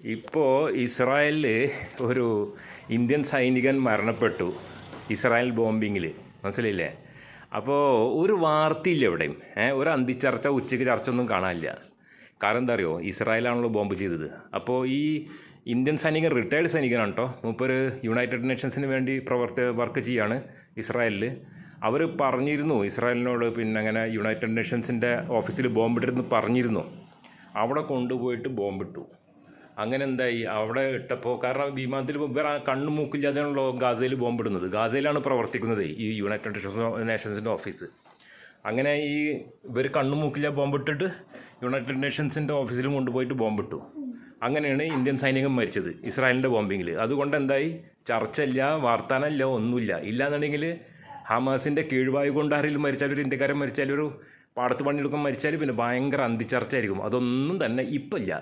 ഇപ്പോൾ ഇസ്രായേലിൽ ഒരു ഇന്ത്യൻ സൈനികൻ മരണപ്പെട്ടു. ഇസ്രായേൽ ബോംബിങ്ങിൽ മനസ്സിലില്ലേ അപ്പോൾ ഒരു വാർത്തയില്ല എവിടെയും ഒരു അന്തിച്ചർച്ച ഉച്ചയ്ക്ക് ചർച്ച ഒന്നും കാണാനില്ല. കാരണം എന്താ അറിയോ? ഇസ്രായേലാണല്ലോ ബോംബ് ചെയ്തത്. അപ്പോൾ ഈ ഇന്ത്യൻ സൈനികൻ റിട്ടയർഡ് സൈനികനാണ് കേട്ടോ മൂപ്പര് യുണൈറ്റഡ് നേഷൻസിന് വേണ്ടി പ്രവർത്തി വർക്ക് ചെയ്യാണ് ഇസ്രായേലിൽ അവർ പറഞ്ഞിരുന്നു ഇസ്രായേലിനോട് പിന്നെ അങ്ങനെ യുണൈറ്റഡ് നേഷൻസിന്റെ ഓഫീസിൽ ബോംബിട്ടിരുന്നു പറഞ്ഞിരുന്നു. അവിടെ കൊണ്ടുപോയിട്ട് ബോംബിട്ടു. അങ്ങനെ എന്തായി? അവിടെ ഇട്ടപ്പോൾ കാരണം വിമാനത്തിൽ ഇവർ കണ്ണു മൂക്കില്ലാതെയാണല്ലോ ഗാസയിൽ ബോംബിടുന്നത്. ഗാസയിലാണ് പ്രവർത്തിക്കുന്നത് ഈ യുണൈറ്റഡ് നേഷൻസിന്റെ ഓഫീസ് അങ്ങനെ ഈ ഇവർ കണ്ണു മൂക്കില്ല ബോംബിട്ടിട്ട് യുണൈറ്റഡ് നേഷൻസിന്റെ ഓഫീസിൽ കൊണ്ടുപോയിട്ട് ബോംബിട്ടു. അങ്ങനെയാണ് ഇന്ത്യൻ സൈനികൻ മരിച്ചത് ഇസ്രായേലിന്റെ ബോംബിങ്ങിൽ അതുകൊണ്ട് എന്തായി? ചർച്ചയില്ല വാർത്താനല്ല ഒന്നുമില്ല. ഇല്ലാന്നുണ്ടെങ്കിൽ ഹമാസിന്റെ കീഴ്വായു കൊണ്ട് ആരെങ്കിലും ഒരു ഇന്ത്യക്കാരൻ മരിച്ചാലൊരു പാടത്ത് പണിയെടുക്കാൻ മരിച്ചാൽ പിന്നെ ഭയങ്കര അന്തിച്ചർച്ചയായിരിക്കും അതൊന്നും തന്നെ ഇപ്പം ഇല്ല